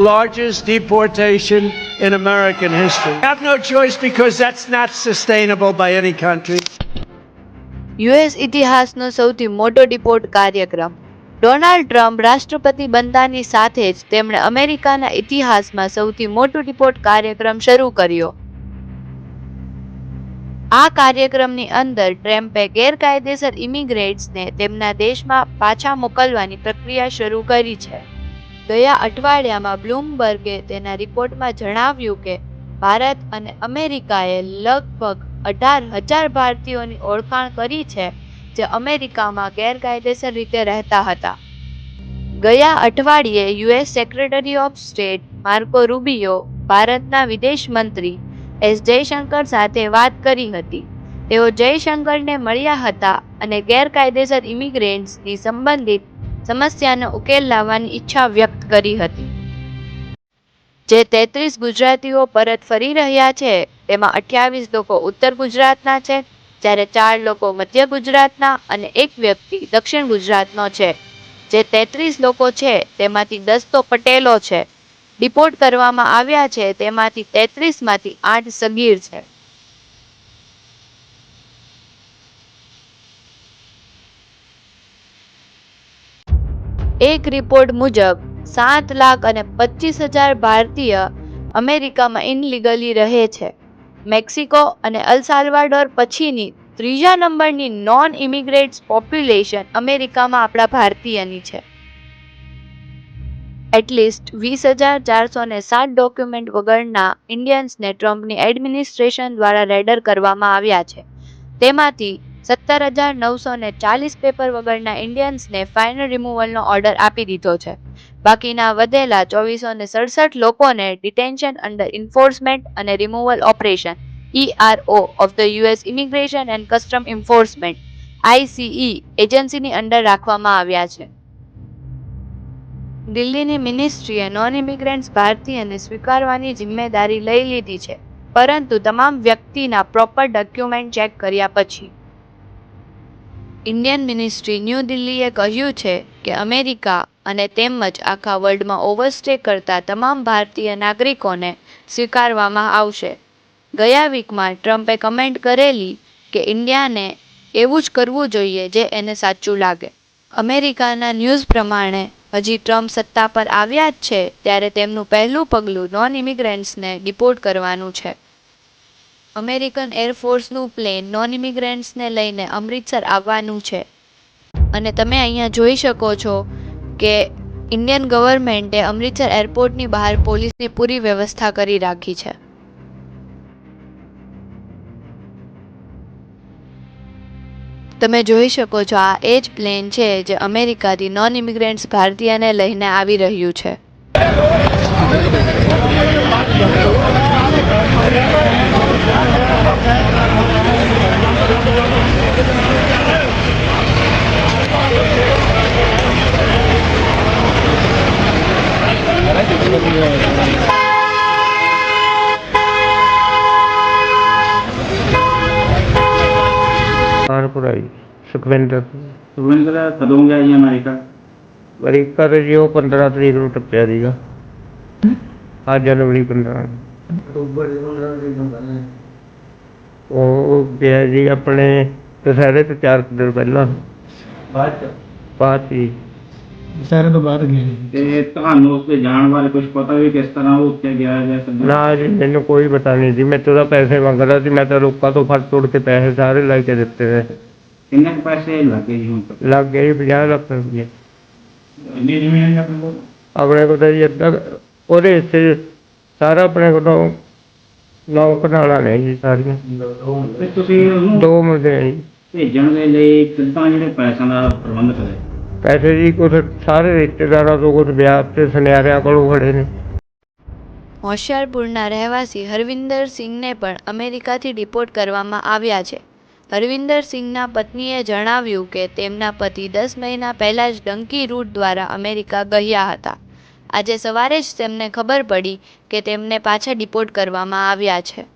largest deportation in American history. Have no choice because that's not sustainable by any country. US ઇતિહાસનો સૌથી મોટો deport કાર્યક્રમ Donald Trump રાષ્ટ્રપતિ બનતાની સાથે જ તેમણે અમેરિકાના ઇતિહાસમાં સૌથી મોટો ડિપોર્ટ કાર્યક્રમ શરૂ કર્યો આ કાર્યક્રમની અંદર ટ્રમ્પે ગેરકાયદેસર ઇમિગ્રેટ્સને તેમના દેશમાં પાછા મોકલવાની પ્રક્રિયા શરૂ કરી છે ગયા અઠવાડિયામાં બ્લૂમબર્ગે તેના રિપોર્ટમાં જણાવ્યું કે ભારત અને અમેરિકાએ લગભગ અઢાર હજાર ભારતીયોની ઓળખાણ કરી છે, જે અમેરિકામાં ગેરકાયદેસર રીતે રહેતા હતા. ગયા અઠવાડિયે US secretary of state Marco Rubio, ભારતના વિદેશ મંત્રી એસ જયશંકર સાથે વાત કરી હતી. તેઓ જયશંકરને મળ્યા હતા અને ગેરકાયદેસર ઇમિગ્રેન્ટ્સની સંબંધિત સમસ્યાનો ઉકેલ લાવવાની ઈચ્છા વ્યક્ત કરી હતી. જે તેત્રીસ ગુજરાતીઓ પરત ફરી રહ્યા છે તેમાં અઠ્યાવીસ લોકો ઉત્તર ગુજરાતના છે, જ્યારે ચાર લોકો મધ્ય ગુજરાતના અને એક વ્યક્તિ દક્ષિણ ગુજરાતનો છે. જે તેત્રીસ લોકો છે, તેમાંથી દસ તો પટેલો છે. ડિપોર્ટ કરવામાં આવ્યા છે, તેમાંથી તેત્રીસમાંથી આઠ સગીર છે. એક રિપોર્ટ મુજબ, સાત લાખ અને પચીસ હજાર ભારતીય અમેરિકામાં ઇનલીગલી રહે છે. મેક્સિકો અને અલ સાલ્વાડોર પછીની ત્રીજા નંબરની નોન ઇમિગ્રેટ્સ પોપ્યુલેશન અમેરિકામાં આપણા ભારતીયની છે. એટલીસ્ટ વીસ હજાર ચારસો ને સાત ડોક્યુમેન્ટ વગરના ઇન્ડિયન્સને ટ્રમ્પની એડમિનિસ્ટ્રેશન દ્વારા રેડર કરવામાં આવ્યા છે. તેમાંથી સત્તર હજાર નવસો ને ચાલીસ પેપર વગરના ઇન્ડિયન્સને ફાઇનલ રિમૂવલનો ઓર્ડર આપી દીધો છે. બાકીના વધેલા ચોવીસો ને સડસઠ લોકોને ડિટેન્શન અંડર ઇન્ફોર્સમેન્ટ અને removal operation ERO of the US immigration and custom enforcement ICE એજન્સીની અંડર રાખવામાં આવ્યા છે. દિલ્હીની મિનિસ્ટ્રીએ નોન ઇમિગ્રન્ટ્સ ભારતીયને સ્વીકારવાની જિમ્મેદારી લઈ લીધી છે, પરંતુ તમામ વ્યક્તિના પ્રોપર ડોક્યુમેન્ટ ચેક કર્યા પછી ઇન્ડિયન મિનિસ્ટ્રી ન્યૂ દિલ્હીએ કહ્યું છે કે અમેરિકા અને તેમજ આખા વર્લ્ડમાં ઓવરસ્ટે કરતા તમામ ભારતીય નાગરિકોને સ્વીકારવામાં આવશે. ગયા વીકમાં ટ્રમ્પે કમેન્ટ કરેલી કે ઇન્ડિયાને એવું જ કરવું જોઈએ જે એને સાચું લાગે. અમેરિકાના ન્યૂઝ પ્રમાણે હજી ટ્રમ્પ સત્તા પર આવ્યા જ છે, ત્યારે તેમનું પહેલું પગલું નોન ઇમિગ્રન્ટ્સને ડિપોર્ટ કરવાનું છે. અમેરિકન એરફોર્સનું પ્લેન નોન ઇમિગ્રન્ટ્સને લઈને અમૃતસર આવવાનું છે. અને તમે અહીંયા જોઈ શકો છો કે ઇન્ડિયન ગવર્મેન્ટે અમૃતસર એરપોર્ટની બહાર પોલીસની પૂરી વ્યવસ્થા કરી રાખી છે. તમે જોઈ શકો છો આ એ જ પ્લેન છે જે અમેરિકાથી નોન ઇમિગ્રન્ટ્સ ભારતીયને લઈને આવી રહ્યું છે. ਜੀ ਸੁਖਵਿੰਦਰ। ਸੁਖਵਿੰਦਰ ਕਦੋਂ ਗਿਆ ਜੀ ਅਮਰੀਕਾ? ਅਮਰੀਕਾ ਤੇ ਜੀ ਉਹ 15 ਤਰੀਕ ਨੂੰ ਟੱਪਿਆ ਸੀਗਾ। ਆ ਜਨਵਰੀ 15 ਅਕਤੂਬਰ ਦੇ 15 ਤਰੀਕ ਨੂੰ ਕਰਨਾ ਉਹ ਗਿਆ ਜੀ ਆਪਣੇ ਦੁਸਹਿਰੇ ਤੋਂ ਚਾਰ ਕੁ ਦਿਨ ਪਹਿਲਾਂ। ਬਾਅਦ ਚ? ਬਾਅਦ ਸੀ ਸਾਰੇ ਤੋਂ ਬਾਅਦ ਗਏ ਤੇ ਤੁਹਾਨੂੰ ਉਸ ਦੇ ਜਾਣ ਬਾਰੇ ਕੁਝ ਪਤਾ ਵੀ ਕਿਸ ਤਰ੍ਹਾਂ ਉਹ ਉੱਤੇ ਗਿਆ ਜਾਂ ਕਿੱਦਾਂ? ਨਾ ਜੀ ਮੈਨੂੰ ਕੋਈ ਪਤਾ ਨਹੀਂ ਜੀ ਮੈਂ ਤਾਂ ਪੈਸੇ ਮੰਗਦਾ ਸੀ। ਮੈਂ ਤਾਂ ਲੋਕਾਂ ਤੋਂ ਫੜ ਤੋੜ ਕੇ ਪੈਸੇ ਸਾਰੇ ਲੈ ਕੇ ਦਿੱਤੇ ਨੇ। તેના પાસે લાગેજ લાગે આપણે બધા ઓરે છે સારા આપણે કોનો નવ કનાળા રહે સારી દો મુદ્દે पैसे जी कुछ सारे रिश्तेदारों तो कुछ ब्याह से सुनहरे आकड़ों खड़े ने હોશિયારપુરના રહેવાસી હરવિંદર સિંહને પણ અમેરિકાથી ડિપોર્ટ કરવામાં આવ્યા છે. હરવિંદર સિંઘના પત્નીએ જણાવ્યું કે તેમના પતિ દસ મહિના પહેલાં જ ડંકી રૂટ દ્વારા અમેરિકા ગયા હતા. આજે સવારે જ તેમને ખબર પડી કે તેમને પાછા ડિપોર્ટ કરવામાં આવ્યા છે.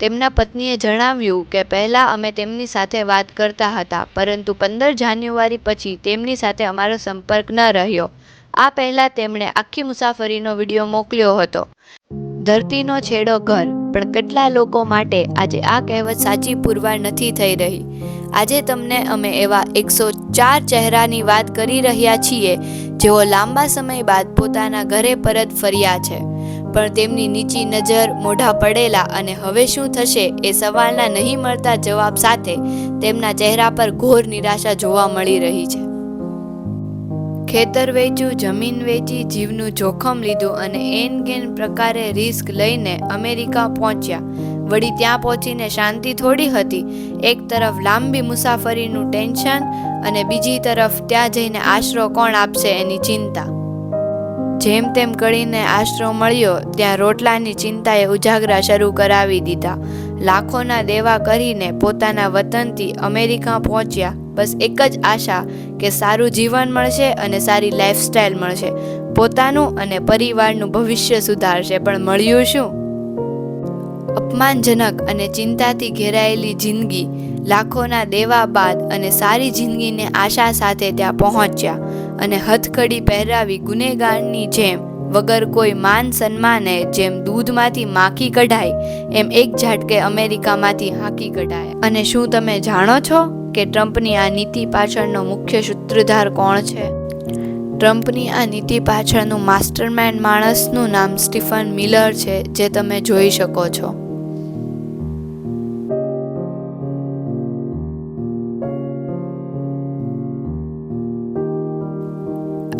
તેમના પત્નીએ જણાવ્યું કે પહેલાં અમે તેમની સાથે વાત કરતા હતા, પરંતુ પંદર જાન્યુઆરી પછી તેમની સાથે અમારો સંપર્ક ન રહ્યો. આ પહેલા તેમણે આખી મુસાફરીનો વીડિયો મોકલ્યો હતો. ધરતીનો છેડો ઘર. પણ કેટલા લોકો માટે આજે આ કહેવત સાચી પુરવાર નથી થઈ રહી. આજે તમને અમે એવા એકસો ચાર ચહેરાની વાત કરી રહ્યા છીએ, જેઓ લાંબા સમય બાદ પોતાના ઘરે પરત ફર્યા છે. પણ તેમની નીચી નજર મોઢા પડેલા અને હવે શું થશે એ સવાલના નહીં મળતા જવાબ સાથે તેમના ચહેરા પર ઘોર નિરાશા જોવા મળી રહી છે. ખેતર વેચ્યું, જમીન વેચી, જીવનું જોખમ લીધું અને એન ગેન પ્રકારે રિસ્ક લઈને અમેરિકા પહોંચ્યા. વળી ત્યાં પહોંચીને શાંતિ થોડી હતી. એક તરફ લાંબી મુસાફરીનું ટેન્શન અને બીજી તરફ ત્યાં જઈને આશરો કોણ આપશે એની ચિંતા. જેમ તેમ કરીને આશરો મળ્યો, ત્યાં રોટલાની ચિંતાએ ઉજાગરા શરૂ કરાવી દીધા. લાખોના દેવા કરીને પોતાના વતનથી અમેરિકા પહોંચ્યા. બસ એક જ આશા કે સારું જીવન મળશે અને સારી લાઈફસ્ટાઈલ મળશે. પોતાનું અને પરિવારનું ભવિષ્ય સુધારશે. પણ મળ્યું શું? અપમાનજનક અને ચિંતાથી ઘેરાયેલી જિંદગી લાખોના દેવા બાદ અને સારી જિંદગીને આશા સાથે ત્યાં પહોંચ્યા અને હથકડી પહેરાવી ગુનેગારની જેમ વગર કોઈ માન સન્માને જેમ દૂધમાંથી માખી કઢાય એમ એક ઝાટકે અમેરિકામાંથી હાંકી કઢાય. અને શું તમે જાણો છો? કે ટ્રમ્પની આ નીતિ પાછળનો મુખ્ય સૂત્રધાર કોણ છે? ટ્રમ્પની આ નીતિ પાછળનું માસ્ટરમાઇન્ડ માણસનું નામ સ્ટીફન મિલર છે, જે તમે જોઈ શકો છો.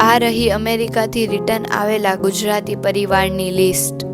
આ રહી અમેરિકાથી રિટર્ન આવેલા ગુજરાતી પરિવારની લિસ્ટ.